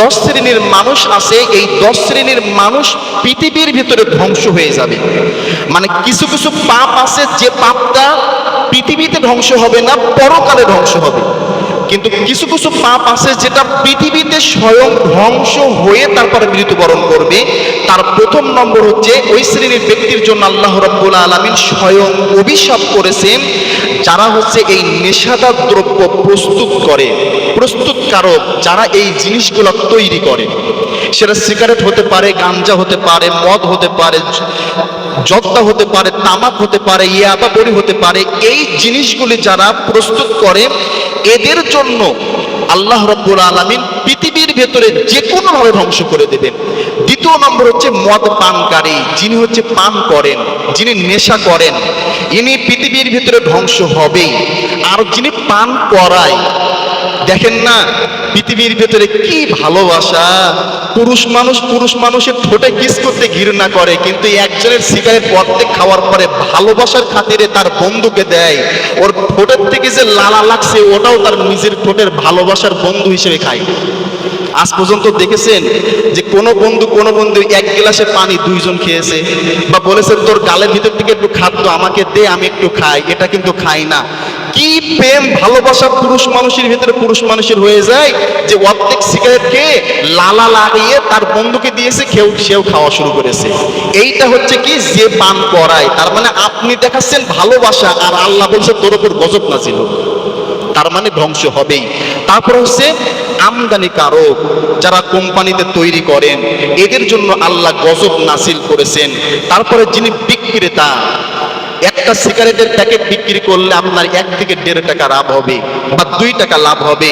দশ শ্রেণির মানুষ আছে, এই দশ শ্রেণির মানুষ পৃথিবীর ভিতরে ধ্বংস হয়ে যাবে। মানে কিছু কিছু পাপ আছে, যে পাপটা পৃথিবীতে ধ্বংস হবে না, পরকালে ধ্বংস হবে। কিন্তু কিছু কিছু পাপ আছে যেটা পৃথিবীতে স্বয়ং ধ্বংস হয়ে তারপরে মৃত্যুবরণ করবে। তার প্রথম নম্বর হচ্ছে ওই শ্রেণির ব্যক্তির জন্য আল্লাহ রব্বুল আলমিন স্বয়ং অভিশাপ করেছেন, যারা হচ্ছে এই নেশাদার দ্রব্য প্রস্তুত করে প্রস্তুতকারক যারা এই জিনিসগুলো তৈরি করে। সেটা সিগারেট হতে পারে, গাঞ্জা হতে পারে, মদ হতে পারে, জর্দা হতে পারে, তামাক হতে পারে, ইয়াবা বড়ি হতে পারে, এই জিনিসগুলি যারা প্রস্তুত করে এদের জন্য আল্লাহ রব্বুল আলমিন পৃথিবীর ভেতরে যে কোনোভাবে ধ্বংস করে দেবেন। দ্বিতীয় নম্বর হচ্ছে মদ পানকারী, যিনি হচ্ছে পান করেন, যিনি নেশা করেন, ইনি পৃথিবীর ভেতরে ধ্বংস হবেই। আর যিনি পান করায়, দেখেন না পৃথিবীর ভেতরে কি ভালোবাসা? পুরুষ মানুষ পুরুষ মানুষের ঠোঁটে কিস করতে ঘৃণা করে, কিন্তু একজনের শিকারের প্রত্যেক খাওয়ার পরে ভালোবাসার খাতিরে তার বন্ধুকে দেয়। ওর ঠোঁটের থেকে যে লালা লাগছে, ওটাও তার নিজের ঠোঁটের ভালোবাসার বন্ধু হিসেবে খায়। আজ পর্যন্ত দেখেছেন যে কোনো বন্ধু কোনো বন্ধু এক গ্লাসে পানি দুইজন খেয়েছে বা বলেছে, তোর গালের ভিতর থেকে একটু খাদ্য আমাকে দে, আমি একটু খাই। এটা কিন্তু খাই না। কি প্রেম ভালোবাসা পুরুষ মানুষের ভিতরে পুরুষ মানুষের হয়ে যায় যে অর্ধেক সিগারেট খেয়ে লালা লাগিয়ে তার বন্ধুকে দিয়েছে, খেউ সেও খাওয়া শুরু করেছে। এইটা হচ্ছে কি? যে পান করায়। তার মানে আপনি দেখাচ্ছেন ভালোবাসা আর আল্লাহ বলছে, তোর উপর গজব না ছিল তার মানে ধ্বংস হবেই। তারপর হচ্ছে আমদানি কারক যারা কোম্পানিতে তৈরি করেন, এদের জন্য আল্লাহ গজব নাসিল করেছেন। তারপরে যিনি বিক্রেতা, একটা সিগারেটের প্যাকেট বিক্রি করলে আপনার এক থেকে দেড় টাকা লাভ হবে বা দুই টাকা লাভ হবে।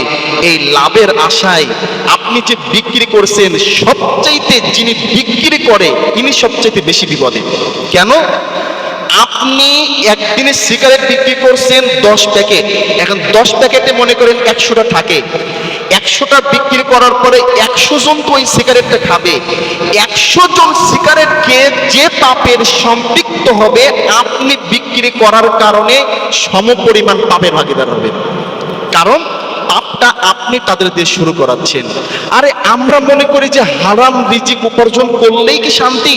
এই লাভের আশায় আপনি যে বিক্রি করছেন, সবচাইতে যিনি বিক্রি করে তিনি সবচাইতে বেশি বিপদে। কেন? আপনি একদিনে সিগারেট বিক্রি করছেন দশ প্যাকেট। এখন দশ প্যাকেটে মনে করেন একশোটা থাকে। একশোটা বিক্রি করার পরে একশো জন তো ওই সিগারেটটা খাবে। একশো জন সিগারেট খেয়ে যে পাপের সম্পৃক্ত হবে, আপনি বিক্রি করার কারণে সমপরিমাণ পাপের ভাগিদার হবেন। কারণ পাপটা আপনি তাদের দিয়ে শুরু করাচ্ছেন। আরে আমরা মনে করি যে হারাম রিজিক উপার্জন করলেই কি শান্তি?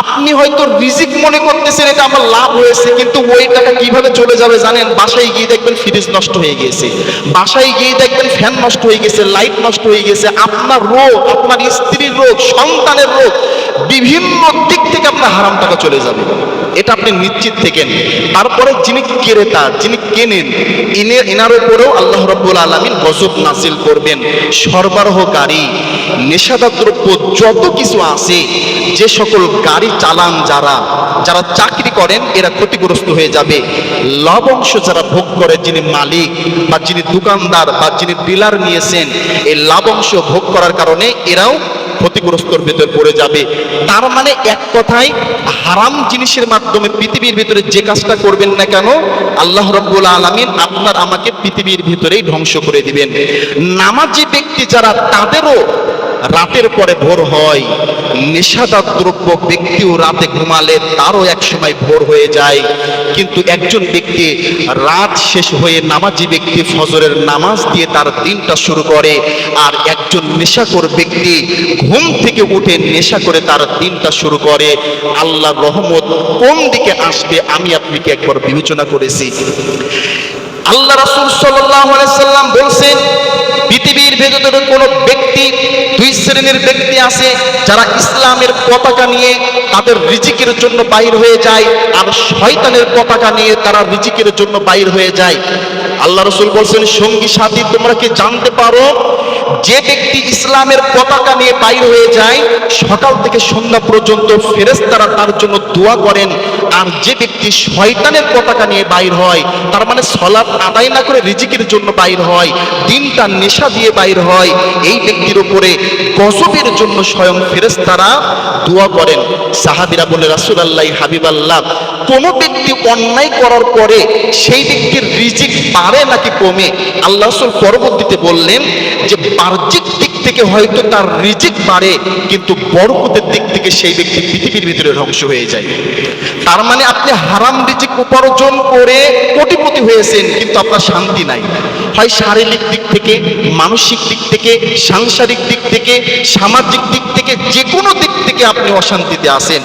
আপনি হয়তো রিজিক মনে করতেছেন, এটা আমার লাভ হয়েছে, কিন্তু ওই টাকা কীভাবে চলে যাবে জানেন? বাসায় গিয়ে দেখবেন ফ্রিজ নষ্ট হয়ে গিয়েছে বাসায় গিয়ে দেখবেন ফ্যান নষ্ট হয়ে গেছে লাইট নষ্ট হয়ে গেছে। আপনার রোগ, আপনার স্ত্রীর রোগ, সন্তানের রোগ, বিভিন্ন দিক থেকে আপনার হারাম টাকা চলে যাবে। এটা আপনি নিশ্চিত থেকেন তারপরে যিনি ক্রেতা, যিনি কেনেন, ইনে এনার উপরেও আল্লাহ রব্বুল আলমিন গজব নাসিল করবেন। সরবরাহকারী নেশাদার দ্রব্য যত কিছু আছে, যে সকল গাড়ি চালান যারা যারা চাকরি করেন, এরা ক্ষতিগ্রস্ত হয়ে যাবে। লবংশ যারা ভোগ করে, যিনি মালিক বা যিনি দোকানদার বা যিনি ডিলার নিয়েছেন, এই লাভংশ ভোগ করার কারণে এরাও ক্ষতিগ্রস্তর ভেতর পড়ে যাবে। তার মানে এক কথায়, হারাম জিনিসের মাধ্যমে পৃথিবীর ভেতরে যে কাজটা করবেন না কেন, আল্লাহ রব্বুল আলমিন আপনার আমাকে পৃথিবীর ভেতরেই ধ্বংস করে দিবেন। নামাজি ব্যক্তি যারা, তাদেরও রাতের পরে ভোর হয়। নেশাদার দ্রব্য ব্যক্তিও রাতে ঘুমালে তারও এক সময় ভোর হয়ে যায়। কিন্তু একজন ব্যক্তি রাত শেষ হয়ে নামাজি ব্যক্তি ফজরের নামাজ দিয়ে তার দিনটা শুরু করে আর একজন নেশাকর ব্যক্তি ঘুম থেকে উঠে নেশা করে তার দিনটা শুরু করে। আল্লাহ রহমত কোন দিকে আসবে আমি আপনাকে একবার বিবেচনা করেছি। আল্লাহ রাসূল সাল্লাম বলছেন, পৃথিবীর ভেতরে কোনো ব্যক্তি শ্রেণির ব্যক্তি আছে যারা ইসলামের পতাকা নিয়ে তাদের রিজিকের জন্য বাইর হয়ে যায়, আর শয়তানের পতাকা নিয়ে তারা রিজিকের জন্য বাইর হয়ে যায়। আল্লাহ রসুল বলছেন, সঙ্গী সাথী, তোমরা কি জানতে পারো যে ব্যক্তি ইসলামের পতাকা নিয়ে বাইর হয়ে যায়, সকাল থেকে সন্ধ্যা পর্যন্ত ফেরেশতারা তার জন্য দোয়া করেন। আর যে ব্যক্তি শয়তানের পতাকা নিয়ে বাইর হয়, তার মানে সলাপ আদায় না করে রিজিকের জন্য বাইর হয়, দিনটা নেশা দিয়ে বাইর হয়, এই ব্যক্তির উপরে গজবের জন্য স্বয়ং ফেরেশতারা দোয়া করেন। সাহাবিরা বলে রাসুল আল্লাহ হাবিব আল্লাহ কোনো ব্যক্তি অন্যায় করার পরে সেই ব্যক্তির রিজিক বাড়ে নাকি কমে? আল্লাহ পরবর্তীতে বললেন যে বাহ্যিক দিক থেকে হয়তো তার রিজিক বাড়ে, কিন্তু বরকতের দিক থেকে সেই ব্যক্তি পৃথিবীর ভিতরে ধ্বংস হয়ে যায়। তার মানে আপনি হারাম রিজিক উপার্জন করে কোটিপতি হয়েছেন, কিন্তু আপনার শান্তি নাই। হয় শারীরিক দিক থেকে, মানসিক দিক থেকে, সাংসারিক দিক থেকে, সামাজিক দিক থেকে যে কোনো দিক থেকে আপনি অশান্তিতে আসেন